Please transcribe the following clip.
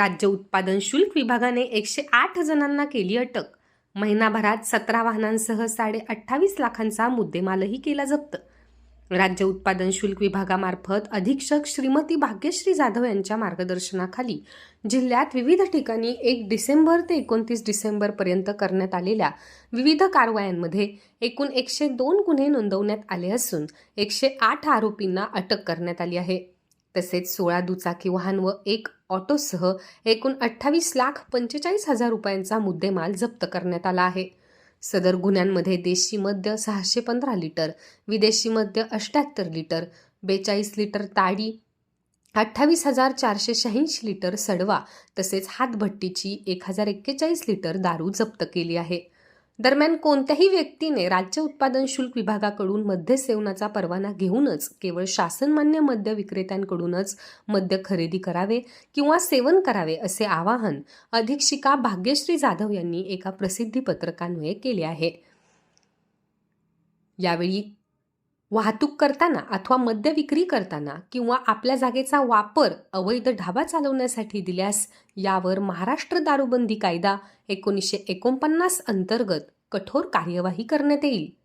राज्य उत्पादन शुल्क विभागाने एकशे आठ जणांना केली अटक. महिनाभरात सतरा वाहनांसह साडे अठ्ठावीस लाखांचा मुद्देमालही केला जप्त. राज्य उत्पादन शुल्क विभागामार्फत अधीक्षक श्रीमती भाग्यश्री जाधव यांच्या मार्गदर्शनाखाली जिल्ह्यात विविध ठिकाणी एक डिसेंबर ते एकोणतीस डिसेंबरपर्यंत करण्यात आलेल्या विविध कारवायांमध्ये एकूण एकशे दोन गुन्हे नोंदवण्यात आले असून एकशे आठ आरोपींना अटक करण्यात आली आहे. तसेच सोळा दुचाकी वाहन व एक ऑटोसह एकूण अठ्ठावीस लाख पंचेचाळीस हजार रुपयांचा मुद्देमाल जप्त करण्यात आला आहे. सदर गुन्ह्यांमध्ये देशी मद्य सहाशे पंधरा लिटर विदेशी मद्य अष्ट्याहत्तर लिटर बेचाळीस लिटर ताडी अठ्ठावीस हजार चारशे शहाऐंशी लिटर सडवा तसेच हातभट्टीची एक हजार एक्केचाळीस लिटर दारू जप्त केली आहे. दरम्यान कोणत्याही व्यक्तीने राज्य उत्पादन शुल्क विभागाकडून मद्य सेवनाचा परवाना घेऊनच केवळ शासनमान्य मद्य विक्रेत्यांकडूनच मद्य खरेदी करावे किंवा सेवन करावे असे आवाहन अधीक्षिका भाग्यश्री जाधव यांनी एका प्रसिद्धी पत्रकान्वये केले आहे. यावेळी वाहतूक करताना अथवा मद्य विक्री करताना किंवा आपल्या जागेचा वापर अवैध ढाबा चालवण्यासाठी दिल्यास यावर महाराष्ट्र दारूबंदी कायदा एकोणीसशे एकोणपन्नास अंतर्गत कठोर कार्यवाही करण्यात येईल.